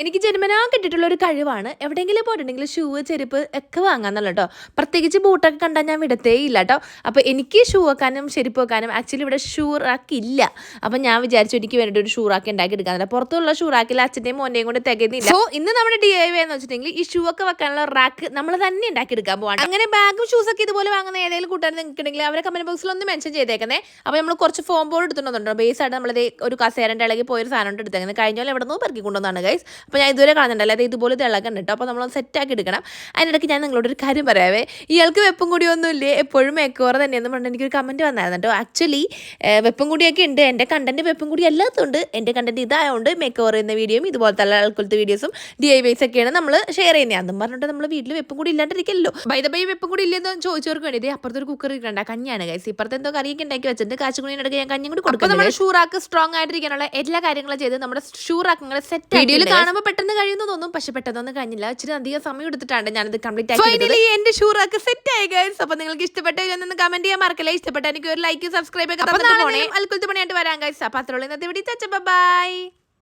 എനിക്ക് ജന്മനാ കിട്ടിയിട്ടുള്ള ഒരു കഴിവാണ്. എവിടെയെങ്കിലും പോയിട്ടുണ്ടെങ്കിൽ ഷൂ ചെരുപ്പ് ഒക്കെ വാങ്ങാന്നുള്ള കേട്ടോ പ്രത്യേകിച്ച് ബൂട്ടൊക്കെ കണ്ടാൽ ഞാൻ വിടത്തേ ഇല്ല കേട്ടോ അപ്പോൾ എനിക്ക് ഷൂ വെക്കാനും ചെരുപ്പ് വെക്കാനും ആക്ച്വലി ഇവിടെ ഷൂ റാക്കില്ല അപ്പോൾ അപ്പം ഞാൻ വിചാരിച്ചു എനിക്ക് വേണ്ടിയിട്ട് ഒരു ഷൂ റാക്ക് ഉണ്ടാക്കി എടുക്കാന്നില്ല പുറത്തുള്ള ഷൂ റാക്കിൽ അച്ഛന്റെയും മോന്റെയും കൊണ്ട് തികയുന്നില്ല. സോ ഇന്ന് നമ്മുടെ ഡി ഐ എന്ന് വെച്ചിട്ടുണ്ടെങ്കിൽ ഈ ഷൂ ഒക്കെ വെക്കാനുള്ള റാക്ക് നമ്മൾ തന്നെ ഉണ്ടാക്കി എടുക്കാൻ പോവാണ് അങ്ങനെ ബാഗും ഷൂസൊക്കെ ഇതുപോലെ വാങ്ങുന്ന ഏതെങ്കിലും കൂട്ടുകാർ നിൽക്കണമെങ്കിൽ അവരെ കമന്റ് ബോക്സിൽ ഒന്ന് മെൻഷൻ ചെയ്തേക്കുന്നേ. അപ്പോൾ നമ്മൾ കുറച്ച് ഫോം ബോർഡ് എടുത്തിട്ടുണ്ടോ ബേസ് ആയിട്ട് നമ്മളത് ഒരു കസേരന്റെ ഇളകി പോയൊരു സാധനം എടുത്തേക്കുന്നത് കഴിഞ്ഞ പോലെ എവിടെ നിന്ന് പെറുക്കി കൊണ്ടുവന്നാണ് ഗൈസ് അപ്പോൾ ഞാൻ ഇതുവരെ കാണുന്നുണ്ടല്ലോ അത് ഇതുപോലെ തിളക്കണം കേട്ടോ അപ്പോൾ നമ്മൾ സെറ്റാക്കി എടുക്കണം. അതിനിടയ്ക്ക് ഞാൻ നിങ്ങളോട് ഒരു കാര്യം പറയാവേ. ഇയാൾക്ക് വെപ്പും കൂടിയൊന്നും ഇല്ലേ എപ്പോഴും മേക്കോറ തന്നെയെന്ന് പറഞ്ഞിട്ട് എനിക്കൊരു കമന്റ് വന്നായിരുന്നു കേട്ടോ ആക്ച്വലി വെപ്പും കൂടിയൊക്കെ ഉണ്ട്. എന്റെ കണ്ടന്റ് വെപ്പും കൂടി എല്ലാത്തുണ്ട്. എന്റെ കണ്ടന്റ് ഇതായതുകൊണ്ട് മേക്കോർ ചെയ്യുന്ന വീഡിയോയും ഇതുപോലത്തെ ആൾക്കുലത്തെ വീഡിയോസും ഡി ഐ വൈസ് ഒക്കെയാണ് നമ്മൾ ഷെയർ ചെയ്യുന്നത് അതും പറഞ്ഞിട്ട് നമ്മൾ വീട്ടിൽ വെപ്പും കൂടി ഇല്ലാണ്ടിരിക്കല്ലോ. ബൈ ദ ബൈ വെപ്പും കൂടി ഇല്ലെന്ന് ചോദിച്ചവർക്ക് വേണ്ടി. ഇതേ അപ്പുറത്തൊരു കുക്കർ ഇരിക്കണ്ട. കഞ്ഞിയാണ് കൈസ് ഇപ്പുറത്തെ എന്തോ കറിയൊക്കെ ഉണ്ടാക്കി വെച്ചിട്ട് കാച്ചുകുണിയുടെ ഇടയ്ക്ക് ഞാൻ കഞ്ഞും കൂടി കൊടുക്കും നമ്മൾ ഷൂറാക്ക് സ്ട്രോങ് ആയിട്ടിരിക്കാനുള്ള എല്ലാ കാര്യങ്ങളും ചെയ്ത് നമ്മുടെ ഷൂറാക്ക് സെറ്റ് വീഡിയോയിൽ കാണുമ്പോൾ പെട്ടെന്ന് കഴിയുന്നു തോന്നും. പക്ഷെ പെട്ടെന്നൊന്നും കഴിഞ്ഞില്ല. ഇച്ചിരി അധികം സമയം എടുത്തിട്ടാണ് ഞാനത് കംപ്ലീറ്റ് ഫൈനലി എന്റെ ഷൂറൊക്കെ സെറ്റ് ആയി ഗൈസ് അപ്പൊ നിങ്ങൾക്ക് ഇഷ്ടപ്പെട്ട ഒന്ന് കമന്റ് ചെയ്യാൻ മറക്കില്ല. ഇഷ്ടപ്പെട്ട എനിക്ക് ഒരു ലൈക്ക് സബ്സ്ക്രൈബ് ഒക്കെ അൽക്കുലത്ത് പണിയായിട്ട് വരാം ഗൈസ് അപ്പൊ അത്രയുള്ള ഇന്നത്തെ വീഡിയോ ബൈ